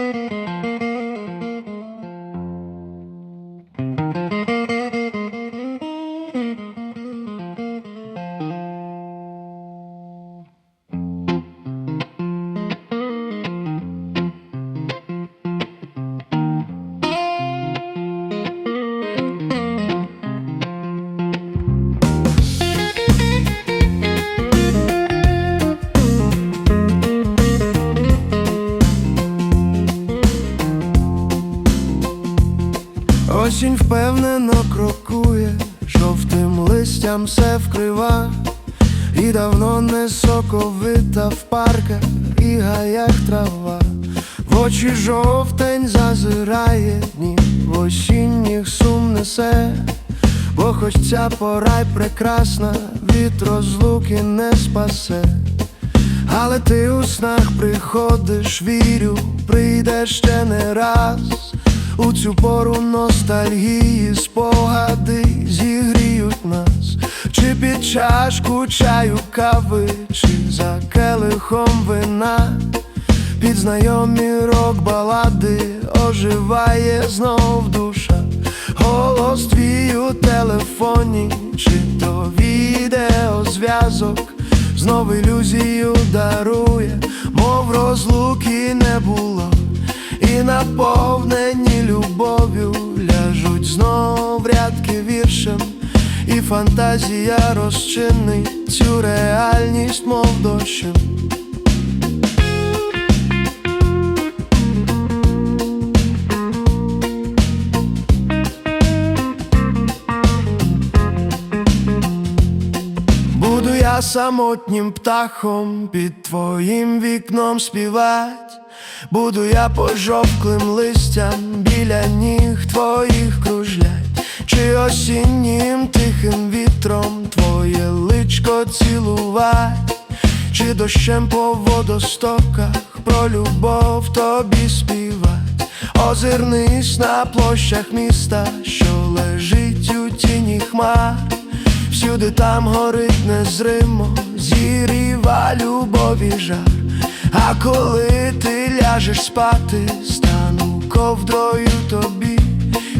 Mm-hmm. Осінь впевнено крокує, жовтим листям все вкрива, і давно не соковита в парках і гаях трава. В очі жовтень зазирає дні, в осінніх сум несе, бо хоч ця пора й прекрасна, від розлуки не спасе. Але ти у снах приходиш, вірю, прийдеш ще не раз. У цю пору ностальгії спогади зігріють нас, чи під чашку чаю кави, чи за келихом вина, під знайомі рок балади оживає знов душа, голос твій у телефоні, чи то відеозв'язок. Знов ілюзію дарує, мов розлуки не було, і наповнені любов'ю ляжуть знов рядки віршем, і фантазія розчинить цю реальність, мов дощем. Буду я самотнім птахом під твоїм вікном співать, буду я пожовклим листям біля ніг твоїх кружлять, чи осіннім тихим вітром твоє личко цілувать, чи дощем по водостоках про любов тобі співать, озирнись на площах міста, що лежить у тіні хмар. Всюди там горить незримо, зіріва любові жар. А коли ти ляжеш спати, стану ковдрою тобі,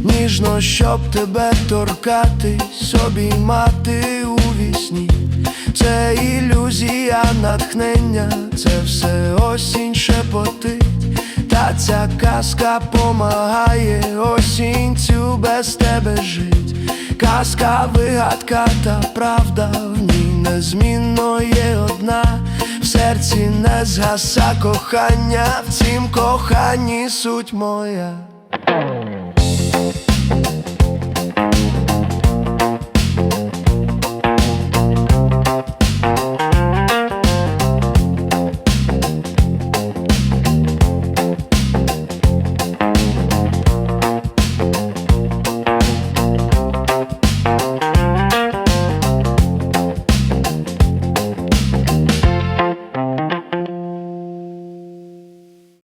ніжно, щоб тебе торкатись, обіймати у вісні. Це ілюзія натхнення, це все осінь шепотить. Та ця казка помагає осінь цю без тебе жить. Казка, вигадка та правда в ній незмінно є одна. Серці не згаса кохання, втім кохані суть моя.